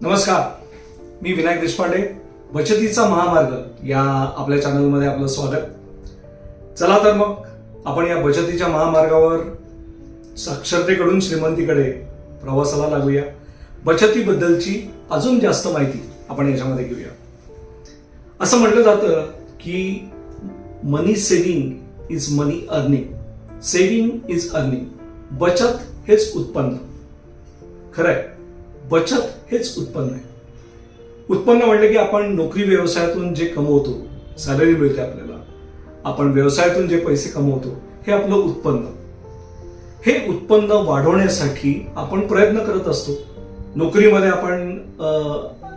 नमस्कार. मी विनायक देशपांडे बचतीचा महामार्ग या आपल्या चॅनलमध्ये आपलं स्वागत. चला तर मग आपण या बचतीच्या महामार्गावर साक्षरतेकडून श्रीमंतीकडे प्रवासाला लागूया. बचतीबद्दलची अजून जास्त माहिती आपण याच्यामध्ये घेऊया. असं म्हटलं जातं की money saving is money earning saving is earning बचत हेच उत्पन्न. खरंय. बचत हेच उत्पन्न आहे. उत्पन्न म्हणलं की आपण नोकरी व्यवसायातून जे कमवतो सॅलरी मिळते आपल्याला. आपण व्यवसायातून जे पैसे कमवतो हे आपलं उत्पन्न. हे उत्पन्न वाढवण्यासाठी आपण प्रयत्न करत असतो. नोकरीमध्ये आपण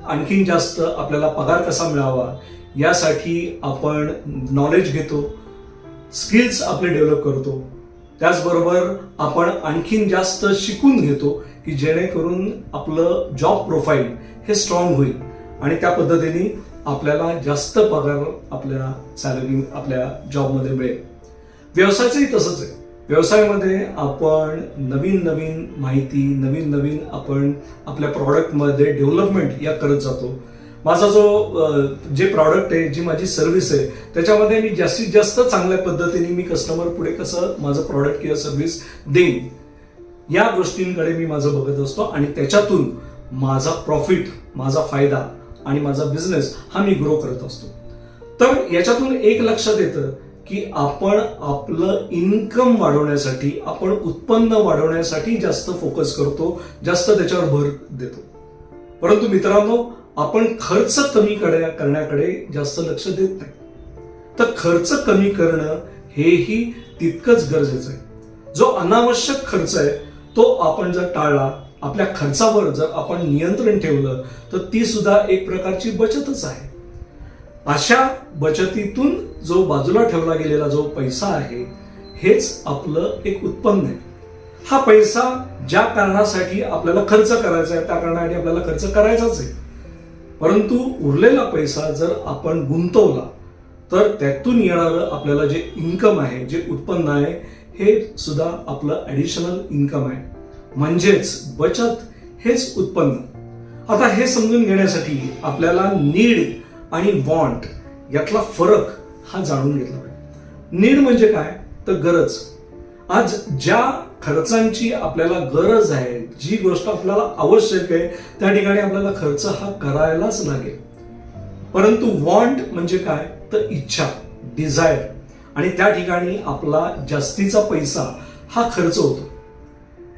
आणखीन जास्त आपल्याला पगार कसा मिळावा यासाठी आपण नॉलेज घेतो स्किल्स आपले डेव्हलप करतो. त्याचबरोबर आपण आणखीन जास्त शिकून घेतो की जेणेकरून आपलं जॉब प्रोफाईल हे स्ट्रॉंग होईल. आणि त्या पद्धतीने आपल्याला जास्त पगार आपल्या सॅलरी आपल्या जॉबमध्ये मिळेल. व्यवसायाचंही तसंच आहे. व्यवसायामध्ये आपण नवीन नवीन माहिती नवीन नवीन आपण आपल्या प्रॉडक्टमध्ये डेव्हलपमेंट या करत जातो. माझा जो जे प्रॉडक्ट आहे जी माझी सर्व्हिस आहे त्याच्यामध्ये मी जास्तीत जास्त चांगल्या पद्धतीने मी कस्टमर पुढे कसं माझं प्रॉडक्ट किंवा सर्व्हिस देईन या गोष्टींकडे मी माझं बघत असतो आणि त्याच्यातून माझा प्रॉफिट माझा फायदा आणि माझा बिझनेस हा मी ग्रो करत असतो. तर याच्यातून एक लक्षात येतं की आपण आपलं इन्कम वाढवण्यासाठी आपण उत्पन्न वाढवण्यासाठी जास्त फोकस करतो जास्त त्याच्यावर भर देतो. परंतु मित्रांनो आपण खर्च कमी करण्याकडे जास्त लक्ष देत नाही. तर खर्च कमी करणं हेही तितकंच गरजेचं आहे. जो अनावश्यक खर्च आहे तो आपण जर टाळला आपल्या खर्चावर जर आपण नियंत्रण ठेवलं तर ती सुद्धा एक प्रकारची बचतच आहे. अशा बचतीतून जो बाजूला ठेवला गेलेला जो पैसा आहे हेच आपलं एक उत्पन्न आहे. हा पैसा ज्या कारणासाठी आपल्याला खर्च करायचा आहे त्या कारणासाठी आपल्याला खर्च करायचाच आहे. परंतु उरलेला पैसा जर आपण गुंतवला तर त्यातून येणारं आपल्याला जे इन्कम आहे जे उत्पन्न आहे हे सुद्धा आपलं ॲडिशनल इन्कम आहे. म्हणजेच बचत हेच उत्पन्न. आता हे समजून घेण्यासाठी आपल्याला नीड आणि वॉन्ट यातला फरक हा जाणून घेतला पाहिजे. नीड म्हणजे काय? तर गरज. आज ज्या खर्चांची आपल्याला गरज आहे जी गोष्ट आपल्याला आवश्यक आहे त्या ठिकाणी आपल्याला खर्च हा करायलाच लागेल. परंतु वॉन्ट म्हणजे काय? तर इच्छा डिझायर आणि त्या ठिकाणी आपला जास्तीचा पैसा हा खर्च होतो.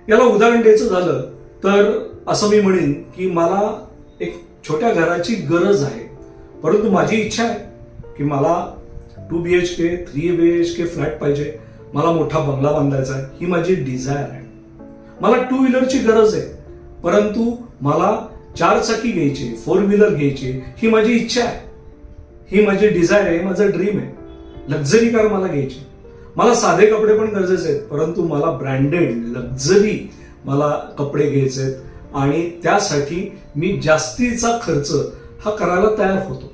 याला उदाहरण द्यायचं झालं तर असं मी म्हणेन की मला एक छोट्या घराची गरज आहे. परंतु माझी इच्छा आहे की मला two B H K three B H K flat पाहिजे. मला मोठा बंगला बांधायचा आहे ही माझी डिझायर आहे. मला टू व्हीलरची गरज आहे. परंतु मला चार चाकी घ्यायची फोर व्हीलर घ्यायची ही माझी इच्छा आहे. ही माझी डिझायर आहे माझं ड्रीम आहे. लक्झरी कार मला घ्यायची. मला साधे कपडे पण गरजेचे आहेत परंतु मला ब्रँडेड लक्झरी मला कपडे घ्यायचे आहेत. आणि त्यासाठी मी जास्तीचा खर्च हा करायला तयार होतो.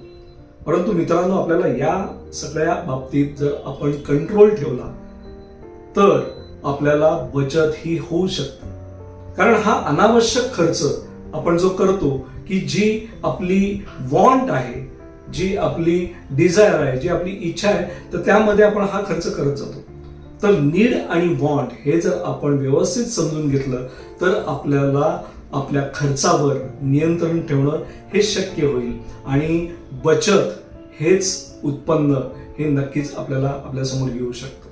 परंतु मित्रांनो आपल्याला या सगळ्या बाबतीत जर आपण कंट्रोल ठेवला तर आपल्याला बचत ही होऊ शकते. कारण हा अनावश्यक खर्च आपण जो करतो की जी आपली वॉन्ट आहे जी आपली डिझायर आहे जी आपली इच्छा आहे तर त्यामध्ये आपण हा खर्च करत जातो. तर नीड आणि वॉन्ट हे जर आपण व्यवस्थित समजून घेतलं तर आपल्याला आपल्या खर्चावर नियंत्रण ठेवणं हे शक्य होईल. आणि बचत हेच उत्पन्न हे नक्कीच आपल्याला आपल्यासमोर येऊ शकतं.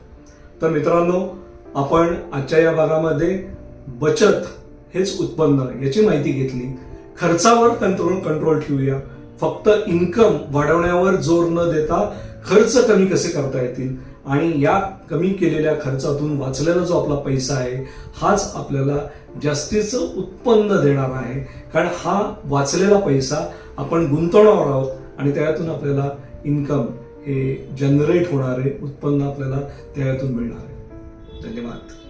तर मित्रांनो आपण आजच्या या भागामध्ये बचत हेच उत्पन्न याची माहिती घेतली. खर्चावर कंट्रोल कंट्रोल ठेवूया. फक्त इन्कम वाढवण्यावर जोर न देता खर्च कमी कसे करता येतील? आणि या कमी केलेल्या खर्चातून वाचलेला जो आपला पैसा आहे हाच आपल्याला जास्तीचं उत्पन्न देणार आहे. कारण हा वाचलेला पैसा आपण गुंतवणार आहोत आणि त्यातून आपल्याला इन्कम हे जनरेट होणारे उत्पन्न आपल्याला त्यातून मिळणार आहे. धन्यवाद.